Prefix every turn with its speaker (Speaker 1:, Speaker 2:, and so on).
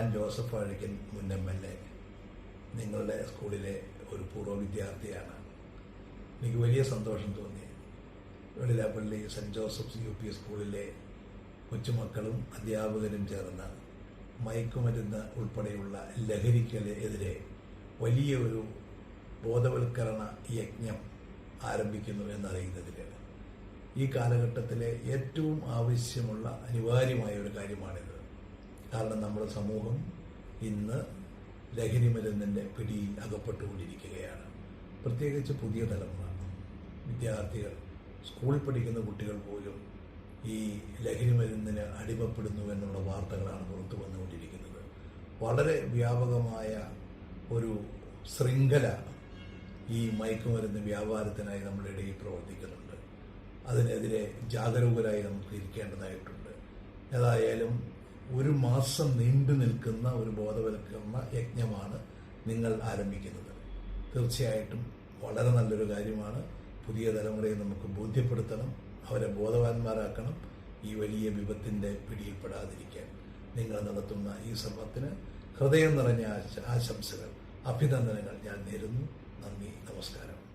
Speaker 1: Joseph അഴക്കൻ മുൻ M L A നിങ്ങളുടെ സ്കൂളിലെ ഒരു പൂർവ വിദ്യാർത്ഥിയാണ്. എനിക്ക് വലിയ സന്തോഷം തോന്നി. Velilappally saint Joseph's U P സ്കൂളിലെ കൊച്ചുമക്കളും അധ്യാപകരും ചേർന്ന് മയക്കുമരുന്ന് ഉൾപ്പെടെയുള്ള ലഹരിക്കെതിരെ വലിയൊരു ബോധവൽക്കരണ യജ്ഞം ആരംഭിക്കുന്നു എന്നറിയുന്നതിൽ ഈ കാലഘട്ടത്തിലെ ഏറ്റവും ആവശ്യമുള്ള അനിവാര്യമായ ഒരു കാര്യമാണിത്. കാരണം നമ്മുടെ സമൂഹം ഇന്ന് ലഹരി മരുന്നിന്റെ പിടിയിൽ അകപ്പെട്ടുകൊണ്ടിരിക്കുകയാണ്. പ്രത്യേകിച്ച് പുതിയ തലമുറ വിദ്യാർത്ഥികൾ സ്കൂളിൽ പഠിക്കുന്ന കുട്ടികൾ പോലും ഈ ലഹരി മരുന്നിന് അടിമപ്പെടുന്നു എന്നുള്ള വാർത്തകളാണ് പുറത്തു വന്നുകൊണ്ടിരിക്കുന്നത്. വളരെ വ്യാപകമായ ഒരു ശൃംഖല ഈ മയക്കുമരുന്ന് വ്യാപാരത്തിനായി നമ്മുടെ ഇടയിൽ പ്രവർത്തിക്കുന്നുണ്ട്. അതിനെതിരെ ജാഗരൂകരായി നമുക്ക് ഇരിക്കേണ്ടതായിട്ടുണ്ട്. ഏതായാലും ഒരു മാസം നീണ്ടു നിൽക്കുന്ന ഒരു ബോധവൽക്കരണ യജ്ഞമാണ് നിങ്ങൾ ആരംഭിക്കുന്നത്. തീർച്ചയായിട്ടും വളരെ നല്ലൊരു കാര്യമാണ്. പുതിയ തലമുറയെ നമുക്ക് ബോധ്യപ്പെടുത്തണം അവരെ ബോധവാന്മാരാക്കണം ഈ വലിയ വിപത്തിന്റെ പിടിയിൽപ്പെടാതിരിക്കാൻ. നിങ്ങൾ നടത്തുന്ന ഈ സംഭവത്തിന് ഹൃദയം നിറഞ്ഞ ആശംസകൾ അഭിനന്ദനങ്ങൾ ഞാൻ നേരുന്നു. നന്ദി നമസ്കാരം.